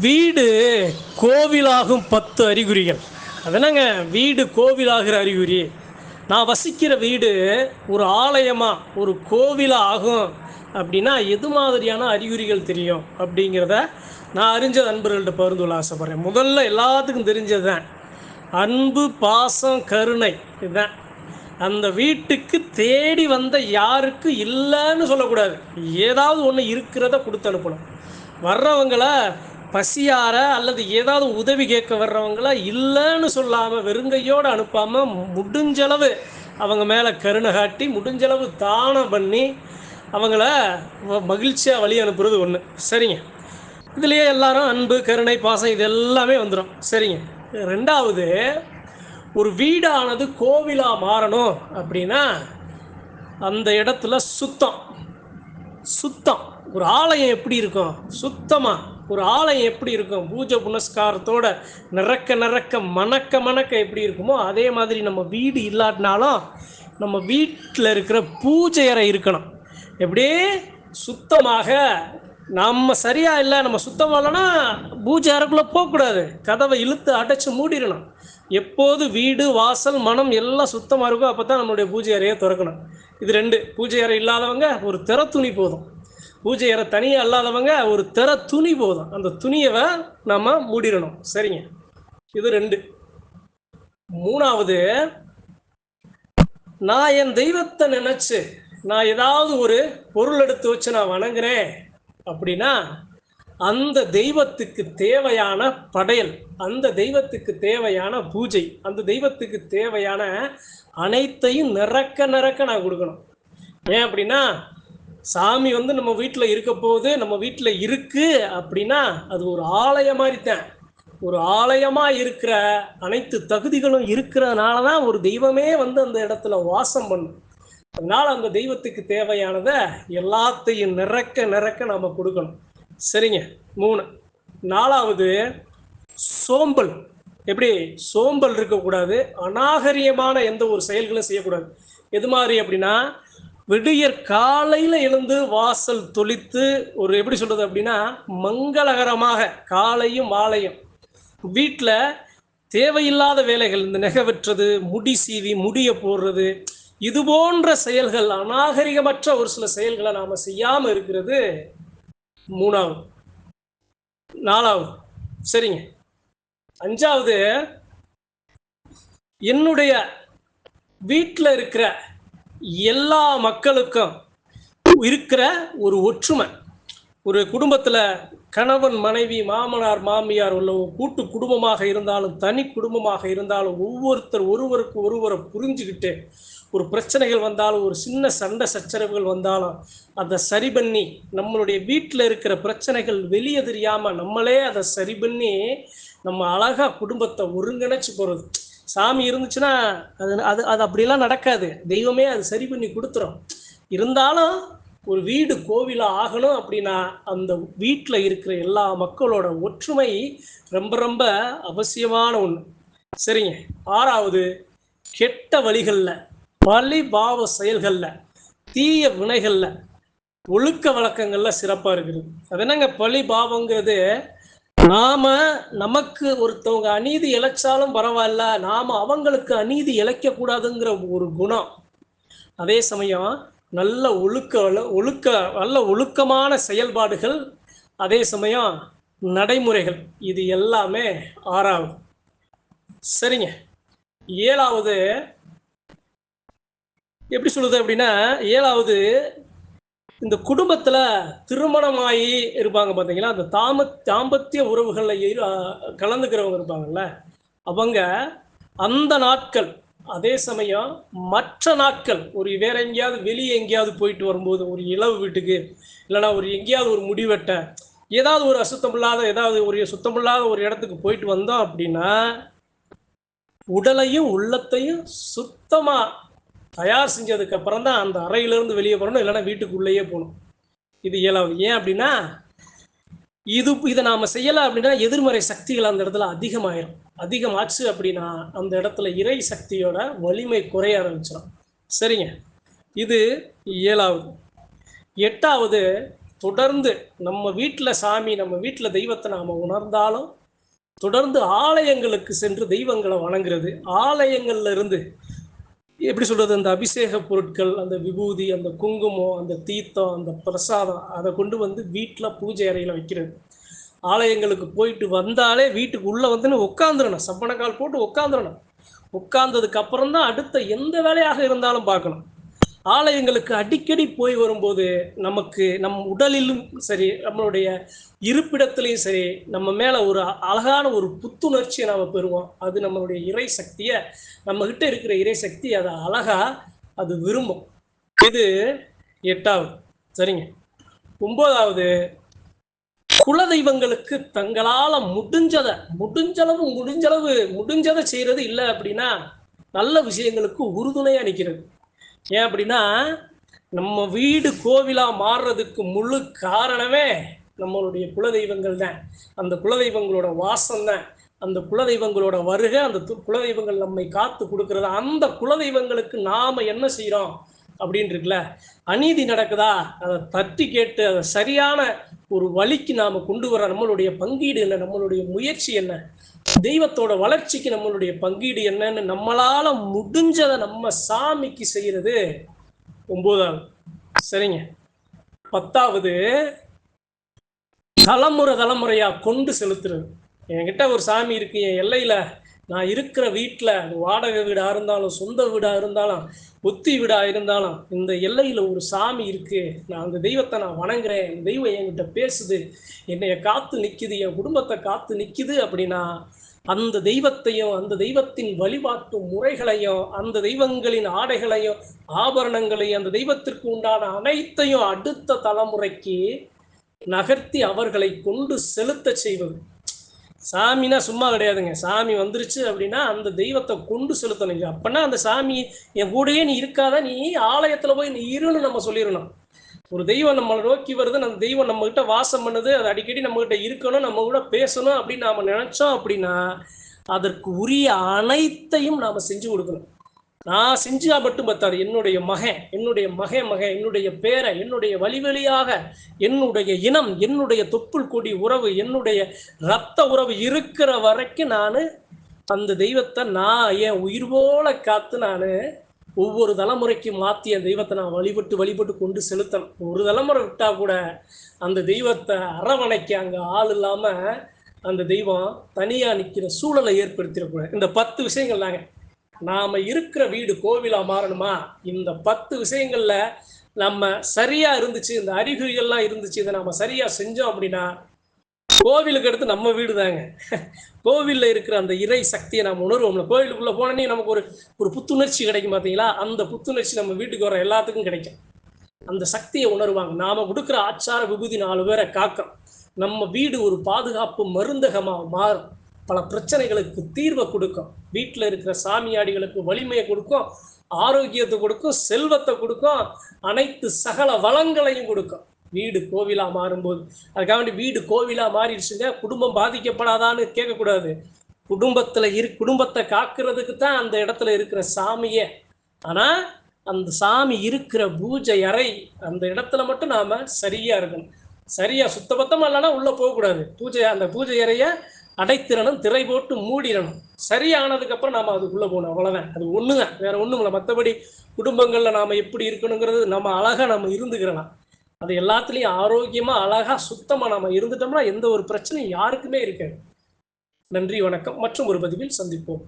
வீடு கோவிலாகும் பத்து அறிகுறிகள். அதனங்க வீடு கோவிலாகிற அறிகுறி. நான் வசிக்கிற வீடு ஒரு ஆலயமாக ஒரு கோவிலாக ஆகும் அப்படின்னா எது மாதிரியான அறிகுறிகள் தெரியும் அப்படிங்கிறத நான் அறிஞ்ச நண்பர்கள்ட்ட பகிர்ந்து கொள்ள ஆசைப்பட்றேன். முதல்ல எல்லாத்துக்கும் தெரிஞ்சது தான் அன்பு பாசம் கருணை இதுதான். அந்த வீட்டுக்கு தேடி வந்த யாருக்கு இல்லைன்னு சொல்லக்கூடாது. ஏதாவது ஒன்று இருக்கிறத கொடுத்து அனுப்பணும். வர்றவங்கள பசியார அல்லது ஏதாவது உதவி கேட்க வர்றவங்கள இல்லைன்னு சொல்லாமல் வெறுங்கையோடு அனுப்பாமல் முடிஞ்சளவு அவங்க மேலே கருணை காட்டி முடிஞ்சளவு தானம் பண்ணி அவங்கள மகிழ்ச்சியாக வழி அனுப்புறது ஒன்று சரிங்க. இதுலேயே எல்லாரும் அன்பு கருணை பாசம் இது எல்லாமே வந்துடும் சரிங்க. ரெண்டாவது ஒரு வீடானது கோவிலாக மாறணும் அப்படின்னா அந்த இடத்துல சுத்தம். சுத்தம். ஒரு ஆலயம் எப்படி இருக்கும்? சுத்தமாக ஒரு ஆலயம் எப்படி இருக்கும்? பூஜை புனஸ்காரத்தோட நிறக்க நிறக்க மணக்க மணக்க எப்படி இருக்குமோ அதே மாதிரி நம்ம வீடு இல்லாட்டினாலும் நம்ம வீட்டில் இருக்கிற பூஜை அறை இருக்கணும். எப்படியே சுத்தமாக நம்ம சரியாக இல்லை நம்ம சுத்தம் இல்லைன்னா பூஜை அறைக்குள்ளே போகக்கூடாது. கதவை இழுத்து அடைச்சி மூடிடணும். எப்போது வீடு வாசல் மனம் எல்லாம் சுத்தமாக இருக்கோ அப்போ தான் நம்மளுடைய பூஜை அறையை திறக்கணும். இது ரெண்டு. பூஜை அறை இல்லாதவங்க ஒரு திற துணி போதும். பூஜை அறை தனியாக இல்லாதவங்க ஒரு திற துணி போதும். அந்த துணியை நம்ம மூடிடணும். சரிங்க? இது ரெண்டு. மூணாவது நான் என் தெய்வத்தை நினச்சி நான் ஏதாவது ஒரு பொருள் எடுத்து வச்சு நான் வணங்குறேன் அப்படின்னா அந்த தெய்வத்துக்கு தேவையான படையல் அந்த தெய்வத்துக்கு தேவையான பூஜை அந்த தெய்வத்துக்கு தேவையான அனைத்தையும் நிறக்க நிறக்க நான் கொடுக்கணும். ஏன் அப்படின்னா சாமி வந்து நம்ம வீட்டில் இருக்க போது நம்ம வீட்டில் இருக்கு அப்படின்னா அது ஒரு ஆலயம் மாதிரி தான் ஒரு ஆலயமாக இருக்கிற அனைத்து தகுதிகளும் இருக்கிறதுனால தான் ஒரு தெய்வமே வந்து அந்த இடத்துல வாசம் பண்ணும். அதனால் அந்த தெய்வத்துக்கு தேவையானதை எல்லாத்தையும் நிறக்க நிறக்க நாம் கொடுக்கணும். சரிங்க மூணு. நாலாவது சோம்பல். எப்படி? சோம்பல் இருக்கக்கூடாது அநாகரியமான எந்த ஒரு செயல்களும் செய்யக்கூடாது. எது மாதிரி அப்படின்னா விடியற் காலையில் எழுந்து வாசல் தொளித்து ஒரு எப்படி சொல்கிறது அப்படின்னா மங்களகரமாக காலையும் மாலையும். வீட்டில் தேவையில்லாத வேலைகள் இந்த நெகை வெட்டுறது முடி சீவி முடிய போடுறது இது போன்ற செயல்கள் அநாகரிகமற்ற ஒரு சில செயல்களை நாம் செய்யாமல் இருக்கிறது மூணாவது. நாலாவது. சரிங்க. அஞ்சாவது என்னுடைய வீட்டில் இருக்கிற எல்லா மக்களுக்கும் இருக்கிற ஒரு ஒற்றுமை. ஒரு குடும்பத்தில் கணவன் மனைவி மாமனார் மாமியார் உள்ள கூட்டு குடும்பமாக இருந்தாலும் தனி குடும்பமாக இருந்தாலும் ஒவ்வொருத்தர் ஒருவருக்கு ஒருவரை புரிஞ்சுக்கிட்டு ஒரு பிரச்சனைகள் வந்தாலும் ஒரு சின்ன சண்டை சச்சரவுகள் வந்தாலும் அதை சரி பண்ணி நம்மளுடைய வீட்டில் இருக்கிற பிரச்சனைகள் வெளியே தெரியாமல் நம்மளே அதை சரி பண்ணி நம்ம அழகாக குடும்பத்தை ஒருங்கிணைச்சு போகிறது சாமி இருந்துச்சுன்னா அது அது அது அப்படிலாம் நடக்காது. தெய்வமே அது சரி பண்ணி கொடுத்துரும். இருந்தாலும் ஒரு வீடு கோவிலாக ஆகணும் அப்படின்னா அந்த வீட்டில் இருக்கிற எல்லா மக்களோட ஒற்றுமை ரொம்ப ரொம்ப அவசியமான ஒன்று சரிங்க. ஆறாவது கெட்ட வழிகளில் பழிபாவ செயல்களில் தீய வினைகளில் ஒழுக்க வழக்கங்கள்ல சிறப்பாக இருக்குது அது என்னங்க பழி பாவங்கிறது? நாம நமக்கு ஒருத்தவங்க அநீதி இழைச்சாலும் பரவாயில்ல. நாம அவங்களுக்கு அநீதி இழைக்க கூடாதுங்கிற ஒரு குணம். அதே சமயம் நல்ல ஒழுக்க ஒழுக்க நல்ல ஒழுக்கமான செயல்பாடுகள் அதே சமயம் நடைமுறைகள் இது எல்லாமே ஆறாவது சரிங்க. ஏழாவது எப்படி சொல்லுது அப்படின்னா ஏழாவது இந்த குடும்பத்தில் திருமணமாகி இருப்பாங்க பார்த்தீங்களா அந்த தாம தாம்பத்திய உறவுகளில் கலந்துக்கிறவங்க இருப்பாங்கல்ல? அவங்க அந்த நாட்கள் அதே சமயம் மற்ற நாட்கள் ஒரு வேற எங்கேயாவது வெளியே எங்கேயாவது போயிட்டு வரும்போது ஒரு இளவு வீட்டுக்கு இல்லைன்னா ஒரு எங்கேயாவது ஒரு முடிவெட்ட ஏதாவது ஒரு அசுத்தமில்லாத ஏதாவது ஒரு சுத்தமில்லாத ஒரு இடத்துக்கு போயிட்டு வந்தோம் அப்படின்னா உடலையும் உள்ளத்தையும் சுத்தமாக தயார் செஞ்சதுக்கு அப்புறம் தான் அந்த அறையிலேருந்து வெளியே போகணும் இல்லைன்னா வீட்டுக்குள்ளேயே போகணும். இது இயலாது. ஏன் அப்படின்னா இது இதை நாம் செய்யலை அப்படின்னா எதிர்மறை சக்திகள் அந்த இடத்துல அதிகமாயிரும். அதிகமாச்சு அப்படின்னா அந்த இடத்துல இறை சக்தியோட வலிமை குறைய ஆரம்பிச்சிடும் சரிங்க. இது ஏழாவது எட்டாவது தொடர்ந்து நம்ம வீட்டில் சாமி நம்ம வீட்டில் தெய்வத்தை நாம் உணர்ந்தாலும் தொடர்ந்து ஆலயங்களுக்கு சென்று தெய்வங்களை வணங்குறது ஆலயங்கள்ல இருந்து எப்படி சொல்றது அந்த அபிஷேக பொருட்கள் அந்த விபூதி அந்த குங்குமம் அந்த தீர்த்தம் அந்த பிரசாதம் அதை கொண்டு வந்து வீட்டில் பூஜை அறையில் வைக்கிறது. ஆலயங்களுக்கு போயிட்டு வந்தாலே வீட்டுக்கு உள்ளே வந்து உட்காந்துடணும் சப்பனக்கால் போட்டு உட்காந்துடணும் உட்கார்ந்ததுக்கு அப்புறம் தான் அடுத்த எந்த வேலையாக இருந்தாலும் பார்க்கணும். ஆலயங்களுக்கு அடிக்கடி போய் வரும்போது நமக்கு நம் உடலிலும் சரி நம்மளுடைய இருப்பிடத்திலையும் சரி நம்ம மேலே ஒரு அழகான ஒரு புத்துணர்ச்சியை நாம் பெறுவோம். அது நம்மளுடைய இறை சக்தியை நம்மகிட்ட இருக்கிற இறை சக்தி அதை அழகா அது விரும்பும். இது எட்டாவது. சரிங்க. ஒன்பதாவது குலதெய்வங்களுக்கு தங்களால முடிஞ்சதை முடிஞ்சளவு முடிஞ்சளவு முடிஞ்சதை செய்யறது இல்லை அப்படின்னா நல்ல விஷயங்களுக்கு உறுதுணையா நிற்கிறது ஏன் அப்படின்னா நம்ம வீடு கோவிலா மாறுறதுக்கு முழு காரணமே நம்மளுடைய குலதெய்வங்கள் தான். அந்த குலதெய்வங்களோட வாசம் தான். அந்த குலதெய்வங்களோட வருகை அந்த து- குலதெய்வங்கள் நம்மை காத்து கொடுக்கறது அந்த குலதெய்வங்களுக்கு நாம என்ன செய்கிறோம் அப்படின்னு இருக்குல்ல? அநீதி நடக்குதா? அதை தட்டி கேட்டு அதை சரியான ஒரு வழிக்கு நாம் கொண்டு வர நம்மளுடைய பங்கீடு என்ன? நம்மளுடைய முயற்சி என்ன? தெய்வத்தோட வளர்ச்சிக்கு நம்மளுடைய பங்கீடு என்னன்னு நம்மளால முடிஞ்சதை நம்ம சாமிக்கு செய்யறது ஒன்பதாவது சரிங்க. பத்தாவது தலைமுறை தலைமுறையா கொண்டு செலுத்துறது. என்கிட்ட ஒரு சாமி இருக்கு என் எல்லையில நான் இருக்கிற வீட்டில் வாடகை வீடாக இருந்தாலும் சொந்த வீடாக இருந்தாலும் ஒத்தி வீடாக இருந்தாலும் இந்த எல்லையில் ஒரு சாமி இருக்குது நான் அந்த தெய்வத்தை நான் வணங்குறேன். அந்த தெய்வம் என்கிட்ட பேசுது. என்னைய காத்து நிற்கிது என் குடும்பத்தை காத்து நிற்கிது அப்படின்னா அந்த தெய்வத்தையும் அந்த தெய்வத்தின் வழிபாட்டு முறைகளையும் அந்த தெய்வங்களின் ஆடைகளையும் ஆபரணங்களையும் அந்த தெய்வத்திற்கு உண்டான அனைத்தையும் அடுத்த தலைமுறைக்கு நகர்த்தி அவர்களை கொண்டு செலுத்த செய்வது. சாமினா சும்மா கிடையாதுங்க. சாமி வந்துருச்சு அப்படின்னா அந்த தெய்வத்தை கொண்டு செலுத்தணும். அப்பனா அந்த சாமி என் கூடயே நீ இருக்காத நீ ஆலயத்துல போய் நீ இருன்னு நம்ம சொல்லிடணும். ஒரு தெய்வம் நம்மளை நோக்கி வருது அந்த தெய்வம் நம்ம கிட்ட வாசம் பண்ணுது அது அடிக்கடி நம்ம கிட்ட இருக்கணும் நம்ம கூட பேசணும் அப்படின்னு நாம நினைச்சோம் அப்படின்னா அதற்கு உரிய அனைத்தையும் நாம செஞ்சு கொடுக்கணும். நான் செஞ்சா மட்டும் பத்தாது. என்னுடைய மகன் என்னுடைய மகன் மகன் என்னுடைய பேரை என்னுடைய வழிவழியாக என்னுடைய இனம் என்னுடைய தொப்புள் கொடி உறவு என்னுடைய ரத்த உறவு இருக்கிற வரைக்கும் நான் அந்த தெய்வத்தை நான் என் உயிர் போல காத்து நான் ஒவ்வொரு தலைமுறைக்கு மாற்றி அந்த தெய்வத்தை நான் வழிபட்டு வழிபட்டு கொண்டு செலுத்தணும். ஒரு தலைமுறை விட்டால் கூட அந்த தெய்வத்தை அரவணைக்க அங்கே ஆள் இல்லாமல் அந்த தெய்வம் தனியாக நிற்கிற சூழலை ஏற்படுத்திடக்கூடாது இந்த பத்து விஷயங்கள் தாங்க. நாம் இருக்கிற வீடு கோவிலாக மாறணுமா? இந்த பத்து விஷயங்களில் நம்ம சரியாக இருந்துச்சு இந்த அறிகுறிகள்லாம் இருந்துச்சு இதை நம்ம சரியாக செஞ்சோம் அப்படின்னா கோவிலுக்கு அடுத்து நம்ம வீடு தாங்க கோவிலில் இருக்கிற அந்த இறை சக்தியை நம்ம உணர்வோம்ல. கோவிலுக்குள்ளே போனோன்னே நமக்கு ஒரு ஒரு புத்துணர்ச்சி கிடைக்கும் பார்த்தீங்களா அந்த புத்துணர்ச்சி நம்ம வீட்டுக்கு வர எல்லாத்துக்கும் கிடைக்கும். அந்த சக்தியை உணர்வாங்க. நாம கொடுக்குற ஆச்சார விபூதி நாலு பேரை காக்கும் நம்ம வீடு ஒரு பாதுகாப்பு மருந்தகமாக மாறும். பல பிரச்சனைகளுக்கு தீர்வை கொடுக்கும். வீட்டில் இருக்கிற சாமியாடிகளுக்கு வலிமையை கொடுக்கும். ஆரோக்கியத்தை கொடுக்கும். செல்வத்தை கொடுக்கும். அனைத்து சகல வளங்களையும் கொடுக்கும். வீடு கோவிலா மாறும்போது. அதுக்காக வேண்டி வீடு கோவிலாக மாறிடுச்சுங்க. குடும்பம் பாதிக்கப்படாதான்னு கேட்கக்கூடாது. குடும்பத்தில் இரு குடும்பத்தை காக்கிறதுக்கு தான் அந்த இடத்துல இருக்கிற சாமியே. ஆனால் அந்த சாமி இருக்கிற பூஜை அறை அந்த இடத்துல மட்டும் நாம் சரியாக இருக்கணும். சரியாக சுத்தபத்தமாக இல்லைன்னா உள்ளே போகக்கூடாது. பூஜை அந்த பூஜை அறையை அடைத்திறனும் திரை போட்டு மூடிடணும். சரியானதுக்கப்புறம் நாம் அதுக்குள்ளே போகணும். அவ்வளோதான் அது ஒன்று தான் வேறு ஒன்றும் இல்லை மற்றபடி குடும்பங்களில் நாம் எப்படி இருக்கணுங்கிறது நம்ம அழகாக நம்ம இருந்துக்கிறலாம். அது எல்லாத்துலயும் ஆரோக்கியமா அழகா சுத்தமா நாம இருந்துட்டோம்னா எந்த ஒரு பிரச்சனையும் யாருக்குமே இருக்காது. நன்றி வணக்கம். மற்றும் ஒரு பதிவில் சந்திப்போம்.